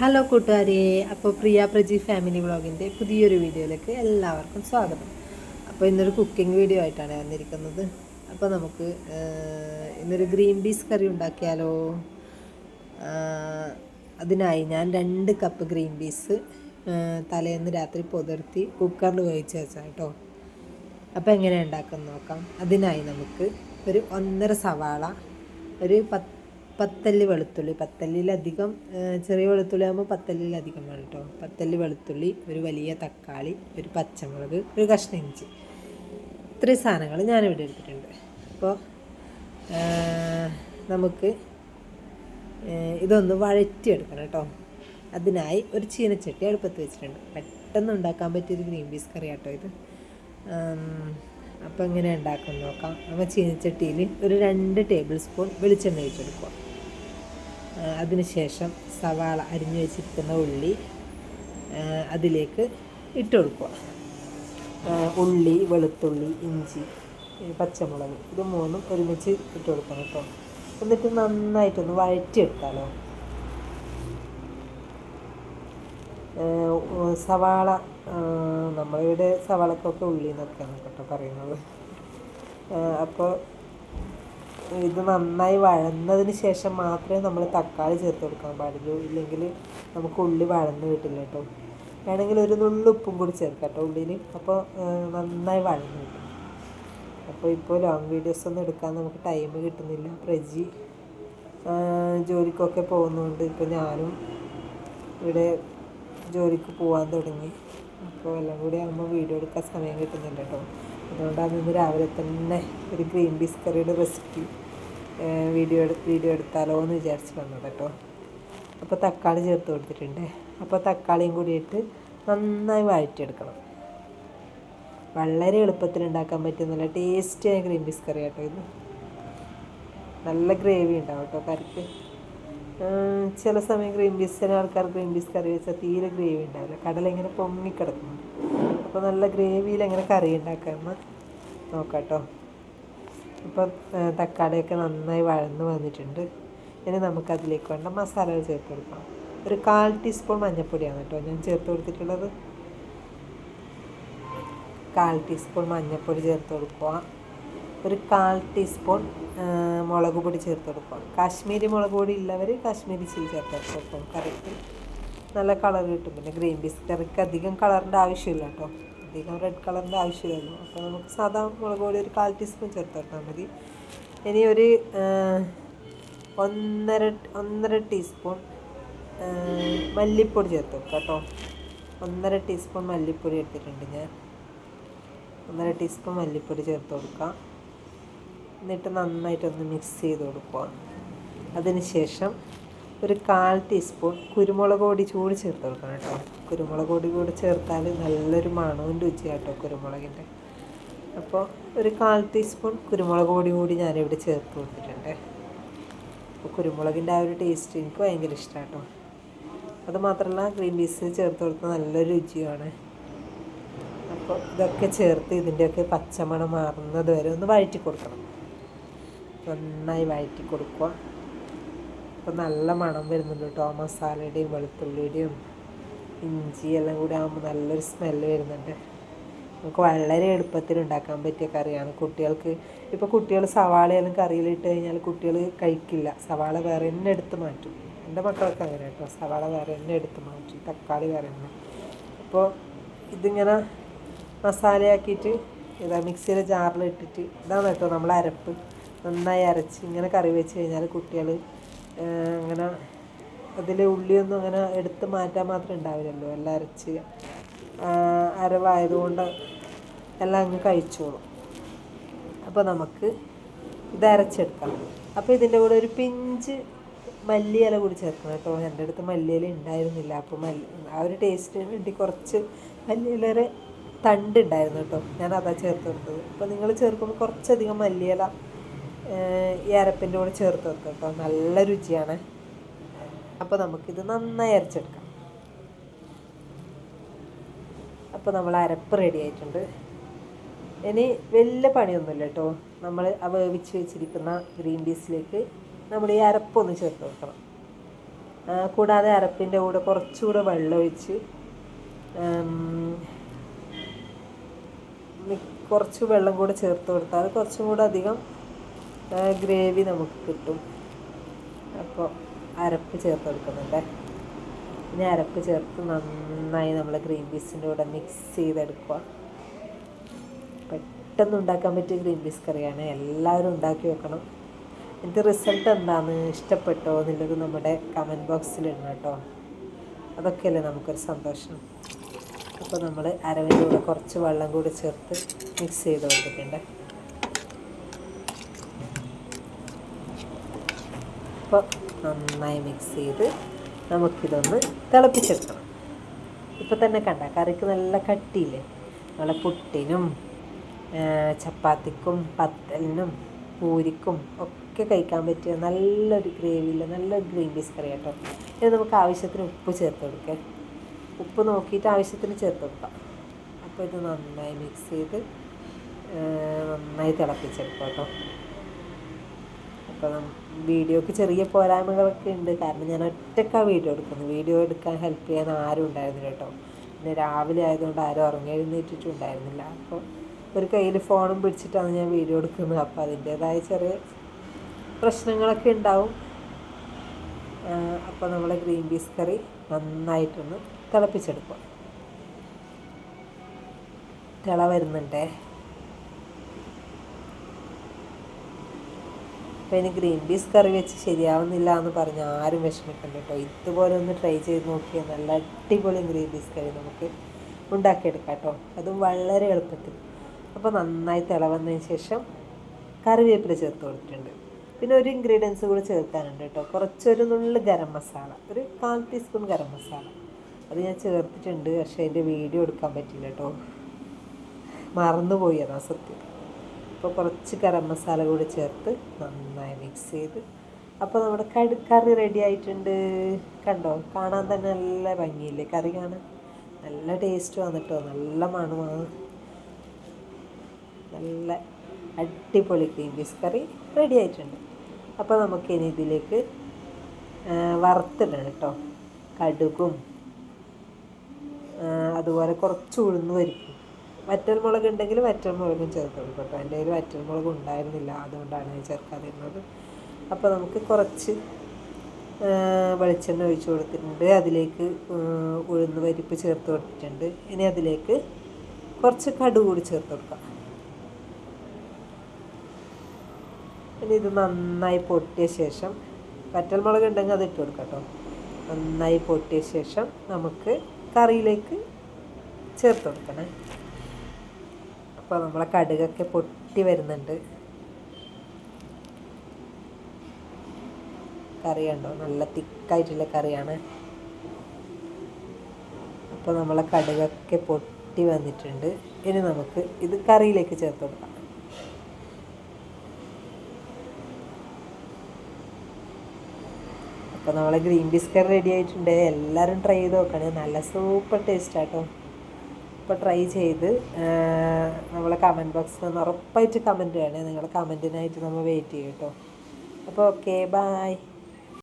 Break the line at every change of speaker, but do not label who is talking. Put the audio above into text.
Hello കൂട്ടുകാരെ അപ്പോൾ പ്രിയ Praji family വ്ളോഗിന്റെ പുതിയൊരു വീഡിയോയിലേക്ക് എല്ലാവർക്കും സ്വാഗതം. അപ്പോൾ ഇന്നൊരു കുക്കിംഗ് വീഡിയോ ആയിട്ടാണ് വന്നിരിക്കുന്നത്. അപ്പോൾ നമുക്ക് ഇന്നൊരു ഗ്രീൻ പീസ് കറി ഉണ്ടാക്കിയാലോ? അതിനായി ഞാൻ രണ്ട് കപ്പ് ഗ്രീൻ പീസ് തലേന്ന് രാത്രി പുതിർത്തി കുക്കറിൽ വേവിച്ച് വെച്ചാൽ കേട്ടോ. അപ്പോൾ എങ്ങനെ ഉണ്ടാക്കാൻ നോക്കാം. അതിനായി നമുക്ക് ഒരു ഒന്നര സവാള ഒരു പത്ത് പത്തല്ലി വെളുത്തുള്ളി. പത്തല്ലിയിലധികം ചെറിയ വെളുത്തുള്ളി ആകുമ്പോൾ പത്തല്ലിയിലധികം വേണം കേട്ടോ പത്തല്ലി വെളുത്തുള്ളി ഒരു വലിയ തക്കാളി ഒരു പച്ചമുളക് ഒരു കഷ്ണം ഇഞ്ചി. ഇത്രയും സാധനങ്ങൾ ഞാനിവിടെ എടുത്തിട്ടുണ്ട്. അപ്പോൾ നമുക്ക് ഇതൊന്ന് വഴറ്റിയെടുക്കണം കേട്ടോ അതിനായി ഒരു ചീനച്ചട്ടി അടുപ്പത്ത് വെച്ചിട്ടുണ്ട്. പെട്ടെന്ന് ഉണ്ടാക്കാൻ പറ്റിയൊരു ഗ്രീൻ പീസ് കറി കേട്ടോ ഇത് അപ്പോൾ എങ്ങനെ ഉണ്ടാക്കാൻ നോക്കാം. അപ്പോൾ ചീനച്ചട്ടിയിൽ ഒരു രണ്ട് ടേബിൾ സ്പൂൺ വെളിച്ചെണ്ണ ഒഴിച്ചെടുക്കുക. അതിനുശേഷം സവാള അരിഞ്ഞു വെച്ചിരിക്കുന്ന ഉള്ളി അതിലേക്ക് ഇട്ട് കൊടുക്കുക. ഉള്ളി വെളുത്തുള്ളി ഇഞ്ചി പച്ചമുളക് ഇത് മൂന്നും ഒരുമിച്ച് ഇട്ട് കൊടുക്കണം കേട്ടോ. എന്നിട്ട് നന്നായിട്ടൊന്ന് വഴറ്റിയെടുത്താലോ സവാള നമ്മളിവിടെ സവാളക്കൊക്കെ ഉള്ളി എന്നൊക്കെയാണ് കേട്ടോ പറയുന്നത്. അപ്പോൾ ഇത് നന്നായി വഴന്നതിന് ശേഷം മാത്രമേ നമ്മൾ തക്കാളി ചേർത്ത് കൊടുക്കാൻ പാടുള്ളൂ. ഇല്ലെങ്കിൽ നമുക്ക് ഉള്ളി വഴന്ന് കിട്ടില്ല കേട്ടോ. വേണമെങ്കിൽ ഒരു നുള്ളു ഉപ്പും കൂടി ചേർക്കാം കേട്ടോ ഉള്ളിന്. അപ്പോൾ നന്നായി വഴന്ന് കിട്ടും. അപ്പോൾ ഇപ്പോൾ ലോങ് വീഡിയോസ് ഒന്നും എടുക്കാൻ നമുക്ക് ടൈം കിട്ടുന്നില്ല. പ്രജി ജോലിക്കൊക്കെ പോകുന്നതുകൊണ്ട് ഇപ്പോൾ ഞാനും ഇവിടെ ജോലിക്ക് പോകാൻ തുടങ്ങി. അപ്പോൾ എല്ലാം കൂടി ആകുമ്പോൾ വീഡിയോ എടുക്കാൻ സമയം കിട്ടുന്നില്ല കേട്ടോ. അതുകൊണ്ടാണ് ഇന്ന് രാവിലെ തന്നെ ഒരു ഗ്രീൻ പീസ് കറിയുടെ റെസിപ്പി വീഡിയോ എടു വീഡിയോ എടുത്താലോ എന്ന് വിചാരിച്ച് വന്നത് കേട്ടോ. അപ്പോൾ തക്കാളി ചേർത്ത് കൊടുത്തിട്ടുണ്ട്. അപ്പോൾ തക്കാളിയും കൂടിയിട്ട് നന്നായി വഴറ്റിയെടുക്കണം. വളരെ എളുപ്പത്തിൽ ഉണ്ടാക്കാൻ പറ്റിയ നല്ല ടേസ്റ്റിയായ ഗ്രീൻ പീസ് കറി കേട്ടോ ഇത്. നല്ല ഗ്രേവി ഉണ്ടാവും കേട്ടോ കറിക്ക്. ചില സമയം ഗ്രീൻ പീസ് ആൾക്കാർ ഗ്രീൻ പീസ് കറി വെച്ചാൽ തീരെ ഗ്രേവി ഉണ്ടാവില്ല. കടല ഇങ്ങനെ പൊങ്ങിക്കിടക്കുന്നു അപ്പോൾ നല്ല ഗ്രേവിയിൽ എങ്ങനെ കറി ഉണ്ടാക്കാമെന്ന് നോക്കാം കേട്ടോ ഇപ്പം തക്കാളിയൊക്കെ നന്നായി വഴന്ന് വന്നിട്ടുണ്ട്. ഇനി നമുക്കതിലേക്ക് വേണ്ട മസാലകൾ ചേർത്ത് കൊടുക്കണം. ഒരു കാൽ ടീസ്പൂൺ മഞ്ഞൾപ്പൊടിയാണ് കേട്ടോ ഞാൻ ചേർത്ത് കൊടുത്തിട്ടുള്ളത്. കാൽ ടീസ്പൂൺ മഞ്ഞൾപ്പൊടി ചേർത്ത് കൊടുക്കുക. ഒരു കാൽ ടീസ്പൂൺ മുളക് പൊടി ചേർത്ത് കൊടുക്കുക. കാശ്മീരി മുളക് പൊടി ഉള്ളവർ കാശ്മീരി ചില്ലി ചേർത്ത് കൊടുക്കും കറിക്ക്. നല്ല കളർ കിട്ടും. പിന്നെ ഗ്രീൻ പീസ് കറിക്ക് അധികം കളറിന്റെ ആവശ്യമില്ല കേട്ടോ അധികം റെഡ് കളറിന്റെ ആവശ്യമില്ലല്ലോ അപ്പോൾ നമുക്ക് സാധാ മുളക് പൊടി ഒരു കാൽ ടീസ്പൂൺ ചേർത്ത് കൊടുത്താൽ മതി. ഇനി ഒരു ഒന്നര ഒന്നര ടീസ്പൂൺ മല്ലിപ്പൊടി ചേർത്ത് വെക്കാം കേട്ടോ ഒന്നര ടീസ്പൂൺ മല്ലിപ്പൊടി എടുത്തിട്ടുണ്ട് ഞാൻ. ഒന്നര ടീസ്പൂൺ മല്ലിപ്പൊടി ചേർത്ത് കൊടുക്കാം. എന്നിട്ട് നന്നായിട്ടൊന്ന് മിക്സ് ചെയ്ത് കൊടുക്കുക അതിനുശേഷം ഒരു കാൽ ടീസ്പൂൺ കുരുമുളക് പൊടി ചൂട് ചേർത്ത് കൊടുക്കണം കേട്ടോ. കുരുമുളക് പൊടി കൂടി ചേർത്താൽ നല്ലൊരു മണവും രുചിയാട്ടോ കുരുമുളകിന്റെ അപ്പോൾ ഒരു കാൽ ടീസ്പൂൺ കുരുമുളക് പൊടി കൂടി ഞാനിവിടെ ചേർത്ത് കൊടുത്തിട്ടുണ്ട്. അപ്പോൾ കുരുമുളകിന്റെ ആ ഒരു ടേസ്റ്റ് എനിക്ക് ഭയങ്കര ഇഷ്ടമാണ് കേട്ടോ അത് മാത്രമല്ല ഗ്രീൻ പീസ് ചേർത്ത് കൊടുത്താൽ നല്ല രുചിയാണ്. അപ്പോൾ ഇതൊക്കെ ചേർത്ത് ഇതിന്റെയൊക്കെ പച്ചമണം മാറുന്നത് വരെ ഒന്ന് വഴറ്റി കൊടുക്കണം. നന്നായി വഴറ്റി കൊടുക്കുക. അപ്പോൾ നല്ല മണം വരുന്നുണ്ട് കേട്ടോ. മസാലയുടെയും വെളുത്തുള്ളിയുടെയും ഇഞ്ചി എല്ലാം കൂടി ആകുമ്പോൾ നല്ലൊരു സ്മെല്ല് വരുന്നുണ്ട്. നമുക്ക് വളരെ എളുപ്പത്തിൽ ഉണ്ടാക്കാൻ പറ്റിയ കറിയാണ്. കുട്ടികൾക്ക് ഇപ്പോൾ കുട്ടികൾ സവാളയെല്ലാം കറിയിലിട്ട് കഴിഞ്ഞാൽ കുട്ടികൾ കഴിക്കില്ല. സവാള വേറെ തന്നെ എടുത്ത് മാറ്റും. എന്റെ മക്കളൊക്കെ അങ്ങനെ കേട്ടോ. സവാള വേറെ തന്നെ എടുത്ത് മാറ്റും. തക്കാളി വേറെ തന്നെ അപ്പോൾ ഇതിങ്ങനെ മസാലയാക്കിയിട്ട് ഇതാ മിക്സിയിലെ ജാറിൽ ഇട്ടിട്ട് ഇതാണ് കേട്ടോ നമ്മൾ അരപ്പ്. നന്നായി അരച്ച് ഇങ്ങനെ കറി വെച്ച് കഴിഞ്ഞാൽ കുട്ടികൾ അങ്ങനെ അതിലെ ഉള്ളിയൊന്നും അങ്ങനെ എടുത്ത് മാറ്റാൻ മാത്രം ഉണ്ടാവില്ലല്ലോ. എല്ലാം അരച്ച് അരവായതുകൊണ്ട് എല്ലാം അങ്ങ് കഴിച്ചോളും. അപ്പോൾ നമുക്ക് ഇത് അരച്ചെടുക്കാം അപ്പോൾ ഇതിന്റെ കൂടെ ഒരു പിഞ്ച് മല്ലിയില കൂടി ചേർക്കണം കേട്ടോ. എന്റെ അടുത്ത് മല്ലിയില ഉണ്ടായിരുന്നില്ല. അപ്പോൾ മല്ലി ആ ഒരു ടേസ്റ്റിന് വേണ്ടി കുറച്ച് മല്ലിയിലയുടെ തണ്ട് ഉണ്ടായിരുന്നു കേട്ടോ. ഞാൻ അതാ ചേർത്ത് അപ്പോൾ നിങ്ങൾ ചേർക്കുമ്പോൾ കുറച്ചധികം മല്ലിയില ഈ അരപ്പിന്റെ കൂടെ ചേർത്ത് വെക്കുക കേട്ടോ നല്ല രുചിയാണ്. അപ്പോൾ നമുക്കിത് നന്നായി അരച്ചെടുക്കാം. അപ്പോൾ നമ്മൾ അരപ്പ് റെഡി ആയിട്ടുണ്ട്. ഇനി വലിയ പണിയൊന്നുമില്ല കേട്ടോ നമ്മൾ ആ വേവിച്ച് വെച്ചിരിക്കുന്ന ഗ്രീൻ പീസിലേക്ക് നമ്മൾ ഈ അരപ്പൊന്ന് ചേർത്ത് വെക്കണം. കൂടാതെ അരപ്പിന്റെ കൂടെ കുറച്ചുകൂടെ വെള്ളം ഒഴിച്ച് ഉം, കുറച്ച് വെള്ളം കൂടെ ചേർത്ത് കൊടുത്താൽ കുറച്ചും കൂടെ അധികം ഗ്രേവി നമുക്ക് കിട്ടും. അപ്പോൾ അരപ്പ് ചേർത്ത് കൊടുക്കുന്നുണ്ട്. ഇനി അരപ്പ് ചേർത്ത് നന്നായി നമ്മൾ ഗ്രീൻ പീസിന്റെ കൂടെ മിക്സ് ചെയ്തെടുക്കുക പെട്ടെന്ന് ഉണ്ടാക്കാൻ പറ്റിയ ഗ്രീൻ പീസ് കറിയാണ്. എല്ലാവരും ഉണ്ടാക്കി വെക്കണം. ഇതിന്റെ റിസൾട്ട് എന്താണ് ഇഷ്ടപ്പെട്ടോ എന്നുള്ളത് നമ്മുടെ കമന്റ് ബോക്സിൽ ഇടണം കേട്ടോ. അതൊക്കെയല്ലേ നമുക്കൊരു സന്തോഷം. അപ്പോൾ നമ്മൾ അരവിന്റെ കൂടെ കുറച്ച് വെള്ളം കൂടി ചേർത്ത് മിക്സ് ചെയ്ത് കൊടുത്തിട്ടുണ്ട്. അപ്പോൾ നന്നായി മിക്സ് ചെയ്ത് നമുക്കിതൊന്ന് തിളപ്പിച്ചെടുക്കണം. ഇപ്പം തന്നെ കണ്ട കറിക്ക് നല്ല കട്ടിയില്ലേ? നമ്മളെ പുട്ടിനും ചപ്പാത്തിക്കും പത്തലിനും പൂരിക്കും ഒക്കെ കഴിക്കാൻ പറ്റിയ നല്ലൊരു ഗ്രേവിയിൽ നല്ലൊരു ഗ്രീൻ പീസ് കറി കേട്ടോ ഇത് നമുക്ക് ആവശ്യത്തിന് ഉപ്പ് ചേർത്ത് കൊടുക്കാം. ഉപ്പ് നോക്കിയിട്ട് ആവശ്യത്തിന് ചേർത്ത് കൊടുക്കാം. അപ്പോൾ ഇത് നന്നായി മിക്സ് ചെയ്ത് നന്നായി തിളപ്പിച്ചെടുക്കാം കേട്ടോ. അപ്പോൾ വീഡിയോക്ക് ചെറിയ പോരായ്മകളൊക്കെ ഉണ്ട്. കാരണം ഞാൻ ഒറ്റക്കാണ് വീഡിയോ എടുക്കുന്നത്. വീഡിയോ എടുക്കാൻ ഹെൽപ്പ് ചെയ്യാൻ ആരും ഉണ്ടായിരുന്നില്ല കേട്ടോ. പിന്നെ രാവിലെ ആയതുകൊണ്ട് ആരും ഉറങ്ങി ഉണ്ടായിരുന്നില്ല അപ്പോൾ ഒരു കയ്യിൽ ഫോണും പിടിച്ചിട്ടാണ് ഞാൻ വീഡിയോ എടുക്കുന്നത്. അപ്പോൾ അതിന്റേതായ ചെറിയ പ്രശ്നങ്ങളൊക്കെ ഉണ്ടാവും. അപ്പോൾ നമ്മൾ ഗ്രീൻ പീസ് കറി നന്നായിട്ടൊന്ന് തിളപ്പിച്ചെടുക്കും. തിള വരുന്നുണ്ടേ? അപ്പോൾ ഇനി ഗ്രീൻ പീസ് കറി വെച്ച് ശരിയാവുന്നില്ല എന്ന് പറഞ്ഞ് ആരും വിഷമിക്കണ്ട കേട്ടോ. ഇതുപോലെ ഒന്ന് ട്രൈ ചെയ്ത് നോക്കിയാൽ നല്ല അടിപൊളി ഗ്രീൻ പീസ് കറി നമുക്ക് ഉണ്ടാക്കിയെടുക്കാം കേട്ടോ. അതും വളരെ എളുപ്പത്തിൽ. അപ്പോൾ നന്നായി തിളവന്നതിന് ശേഷം കറിവേപ്പില ചേർത്ത് കൊടുത്തിട്ടുണ്ട്. പിന്നെ ഒരു ഇൻഗ്രീഡിയൻസ് കൂടി ചേർക്കാനുണ്ട് കേട്ടോ. കുറച്ചൊരു നുള്ളു ഗരം മസാല ഒരു കാൽ ടീസ്പൂൺ ഗരം മസാല. അത് ഞാൻ ചേർത്തിട്ടുണ്ട് പക്ഷേ അതിന്റെ വീഡിയോ എടുക്കാൻ പറ്റില്ല കേട്ടോ. മറന്നുപോയി അതാ സത്യം. അപ്പോൾ കുറച്ച് ഗരം മസാല കൂടി ചേർത്ത് നന്നായി മിക്സ് ചെയ്ത്. അപ്പോൾ നമ്മുടെ കടി കറി റെഡി ആയിട്ടുണ്ട്. കണ്ടോ? കാണാൻ തന്നെ നല്ല ഭംഗിയില്ലേ? കറി കാണാൻ നല്ല ടേസ്റ്റ് വന്നിട്ടോ? നല്ല മണമാണ്. നല്ല അടിപൊളി ഗ്രീൻ പീസ് കറി റെഡി ആയിട്ടുണ്ട്. അപ്പോൾ നമുക്കിനി ഇതിലേക്ക് വറുത്തിടണം കേട്ടോ. കടുകും അതുപോലെ കുറച്ച് ഉഴുന്ന് പരിപ്പും വറ്റൽമുളക് ഉണ്ടെങ്കിൽ വറ്റൽമുളകും ചേർത്ത് കൊടുക്കും കേട്ടോ. എന്റെ കയ്യിൽ വറ്റൽമുളക് ഉണ്ടായിരുന്നില്ല. അതുകൊണ്ടാണ് ഞാൻ ചേർക്കാതിരുന്നത്. അപ്പോൾ നമുക്ക് കുറച്ച് വെളിച്ചെണ്ണ ഒഴിച്ചു കൊടുത്തിട്ടുണ്ട്. അതിലേക്ക് ഉഴുന്ന് പരിപ്പ് ചേർത്ത് കൊടുത്തിട്ടുണ്ട്. ഇനി അതിലേക്ക് കുറച്ച് കടു കൂടി ചേർത്ത് കൊടുക്കാം. ഇനി ഇത് നന്നായി പൊട്ടിയ ശേഷം വറ്റൽമുളക് ഉണ്ടെങ്കിൽ അത് ഇട്ട് കൊടുക്കാം കേട്ടോ. നന്നായി പൊട്ടിയ ശേഷം നമുക്ക് കറിയിലേക്ക് ചേർത്ത് കൊടുക്കണേ. അപ്പോൾ നമ്മളെ കടുകൊക്കെ പൊട്ടി വരുന്നുണ്ട്. കറി കണ്ടോ? നല്ല തിക്കായിട്ടുള്ള കറിയാണ്. അപ്പോൾ നമ്മളെ കടുകൊക്കെ പൊട്ടി വന്നിട്ടുണ്ട്. ഇനി നമുക്ക് ഇത് കറിയിലേക്ക് ചേർത്ത് കൊടുക്കാം. അപ്പോൾ നമ്മളെ ഗ്രീൻ പീസ് കറി റെഡി ആയിട്ടുണ്ട്. എല്ലാവരും ട്രൈ ചെയ്ത് നോക്കണേ. നല്ല സൂപ്പർ ടേസ്റ്റ് ആട്ടോ അപ്പോൾ ട്രൈ ചെയ്ത് നമ്മളെ കമന്റ് ബോക്സിൽ നിന്ന് ഉറപ്പായിട്ട് കമന്റ് വേണേ. നിങ്ങളുടെ കമന്റിനായിട്ട് നമ്മൾ വെയിറ്റ് ചെയ്യും കേട്ടോ അപ്പോൾ ഓക്കെ ബായ്